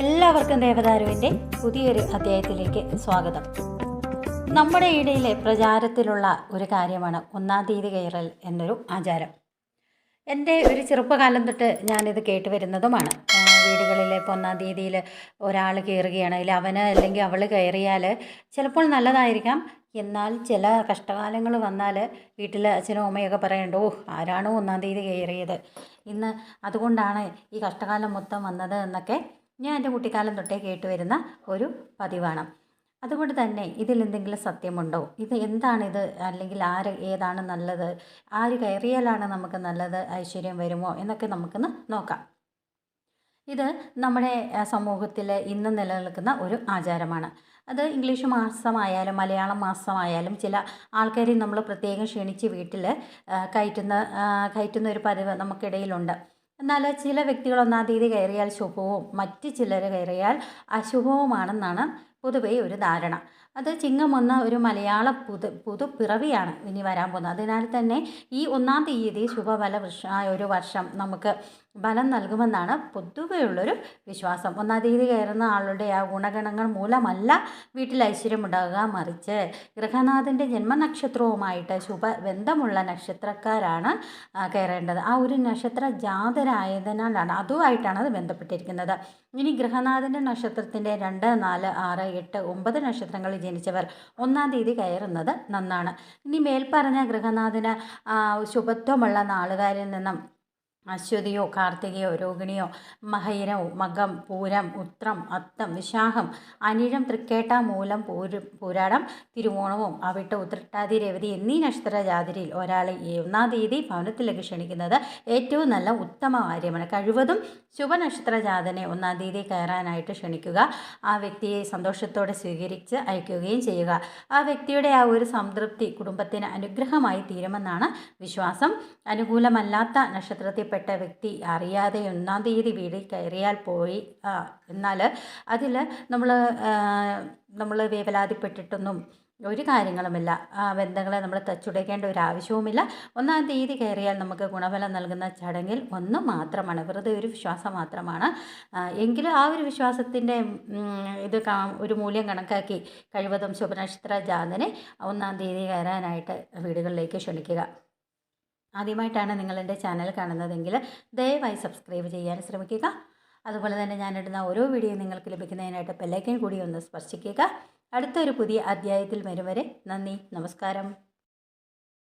എല്ലാവർക്കും ദേവദാരുവിന്റെ പുതിയൊരു അധ്യായത്തിലേക്ക് സ്വാഗതം. നമ്മുടെ ഇടയിലെ പ്രചാരത്തിലുള്ള ഒരു കാര്യമാണ് ഒന്നാം തീയതി കയറൽ എന്നൊരു ആചാരം. എന്റെ ഒരു ചെറുപ്പകാലം തൊട്ട് ഞാനിത് കേട്ട് വരുന്നതുമാണ്. വീടുകളിലെ ഇപ്പോൾ ഒന്നാം തീയതിയിൽ ഒരാൾ കയറുകയാണെങ്കിൽ അവന് അല്ലെങ്കിൽ അവൾ കയറിയാൽ ചിലപ്പോൾ നല്ലതായിരിക്കാം. എന്നാൽ ചില കഷ്ടകാലങ്ങൾ വന്നാൽ വീട്ടിൽ അച്ഛനും അമ്മയൊക്കെ പറയണ്ട ഓ ആരാണോ ഒന്നാം തീയതി കയറിയത്? ഇന്ന് അതുകൊണ്ടാണ് ഈ കഷ്ടകാലം മൊത്തം വന്നത് എന്നൊക്കെ ഞാൻ എന്റെ കുട്ടിക്കാലം തൊട്ടേ കേട്ട് വരുന്ന ഒരു പതിവാണ്. അതുകൊണ്ട് തന്നെ ഇതിൽ എന്തെങ്കിലും സത്യമുണ്ടോ? ഇത് എന്താണിത്? അല്ലെങ്കിൽ ആര് ഏതാണ് നല്ലത്? ആര് കയറിയാലാണ് നമുക്ക് നല്ലത്? ഐശ്വര്യം വരുമോ? എന്നൊക്കെ നമുക്കൊന്ന് നോക്കാം. ഇത് നമ്മുടെ സമൂഹത്തിൽ ഇന്ന് നിലനിൽക്കുന്ന ഒരു ആചാരമാണ്. അത് ഇംഗ്ലീഷ് മാസമായാലും മലയാളം മാസമായാലും ചില ആൾക്കാരെ നമ്മൾ പ്രത്യേകം ക്ഷണിച്ച് വീട്ടിൽ കയറ്റുന്ന കയറ്റുന്ന ഒരു പതിവ് നമുക്കിടയിലുണ്ട്. എന്നാൽ ചില വ്യക്തികൾ ഒന്നാം തീയതി കയറിയാൽ ശുഭവും മറ്റ് ചിലർ കയറിയാൽ അശുഭവുമാണെന്നാണ് പൊതുവേ ഒരു ധാരണ. അത് ചിങ്ങം ഒന്ന് ഒരു മലയാള പുതു പുതുപ്പിറവിയാണ് ഇനി വരാൻ പോകുന്നത്. അതിനാൽ തന്നെ ഈ ഒന്നാം തീയതി ശുഭഫല വൃഷ ഒരു വർഷം നമുക്ക് ഫലം നൽകുമെന്നാണ് പൊതുവെയുള്ളൊരു വിശ്വാസം. ഒന്നാം തീയതി കയറുന്ന ആളുടെ ആ ഗുണഗണങ്ങൾ മൂലമല്ല വീട്ടിൽ ഐശ്വര്യം ഉണ്ടാകുക മറിച്ച് ഗൃഹനാഥന്റെ ജന്മനക്ഷത്രവുമായിട്ട് ശുഭബന്ധമുള്ള നക്ഷത്രക്കാരാണ് കയറേണ്ടത്. ആ ഒരു നക്ഷത്ര ജാതരായതിനാലാണ് അതുമായിട്ടാണ് അത് ബന്ധപ്പെട്ടിരിക്കുന്നത്. ഇനി ഗൃഹനാഥന്റെ നക്ഷത്രത്തിന്റെ രണ്ട് നാല് ആറ് എട്ട് ഒമ്പത് നക്ഷത്രങ്ങളിൽ ജനിച്ചവർ ഒന്നാം തീയതി കയറുന്നത് നന്നാണ്. ഇനി മേൽപ്പറഞ്ഞ ഗൃഹനാഥന് ശുഭത്വമുള്ള നാളുകാരിൽ നിന്നും അശ്വതിയോ കാർത്തികയോ രോഹിണിയോ മഹൈരോ മകം പൂരം ഉത്രം അത്തം വിശാഖം അനിഴം തൃക്കേട്ട മൂലം പൂരു പൂരാടം തിരുവോണവും അവിട്ട ഉത്രട്ടാതി രവതി എന്നീ നക്ഷത്ര ജാതിരിയിൽ ഒരാളെ ഒന്നാം തീയതി ഭവനത്തിലേക്ക് ക്ഷണിക്കുന്നത് ഏറ്റവും നല്ല ഉത്തമ കാര്യമാണ്. കഴിവതും ശുഭനക്ഷത്ര ജാതനെ ഒന്നാം തീയതി കയറാനായിട്ട് ക്ഷണിക്കുക ആ വ്യക്തിയെ സന്തോഷത്തോടെ സ്വീകരിച്ച് അയക്കുകയും ചെയ്യുക. ആ വ്യക്തിയുടെ ആ ഒരു സംതൃപ്തി കുടുംബത്തിന് അനുഗ്രഹമായി തീരുമെന്നാണ് വിശ്വാസം. അനുകൂലമല്ലാത്ത നക്ഷത്രത്തിൽപ്പെട്ട വ്യക്തി അറിയാതെ ഒന്നാം തീയതി വീട് കയറിയാൽ പോയി. ആ, എന്നാൽ അതിൽ നമ്മൾ നമ്മൾ വേവലാതിപ്പെട്ടിട്ടൊന്നും ഒരു കാര്യങ്ങളുമില്ല. ആ ബന്ധങ്ങളെ നമ്മൾ തച്ചുടയ്ക്കേണ്ട ഒരു ആവശ്യവുമില്ല. ഒന്നാം തീയതി കയറിയാൽ നമുക്ക് ഗുണഫലം നൽകുന്ന ചടങ്ങിൽ ഒന്ന് മാത്രമാണ്. വെറുതെ ഒരു വിശ്വാസം മാത്രമാണ്. എങ്കിലും ആ ഒരു വിശ്വാസത്തിന്റെ ഇത് ഒരു മൂല്യം കണക്കാക്കി കഴിവതും ശുഭനക്ഷത്ര ജാതനെ ഒന്നാം തീയതി കയറാനായിട്ട് വീടുകളിലേക്ക് ക്ഷണിക്കുക. ആദ്യമായിട്ടാണ് നിങ്ങൾ എന്റെ ചാനൽ കാണുന്നതെങ്കിൽ ദയവായി സബ്സ്ക്രൈബ് ചെയ്യാൻ ശ്രമിക്കുക. അതുപോലെ തന്നെ ഞാനിടുന്ന ഓരോ വീഡിയോ നിങ്ങൾക്ക് ലഭിക്കുന്നതിനായിട്ട് ബെല്ലൈക്കൻ കൂടി ഒന്ന് സ്പർശിക്കുക. അടുത്തൊരു പുതിയ അധ്യായത്തിൽ വരും വരെ നന്ദി നമസ്കാരം.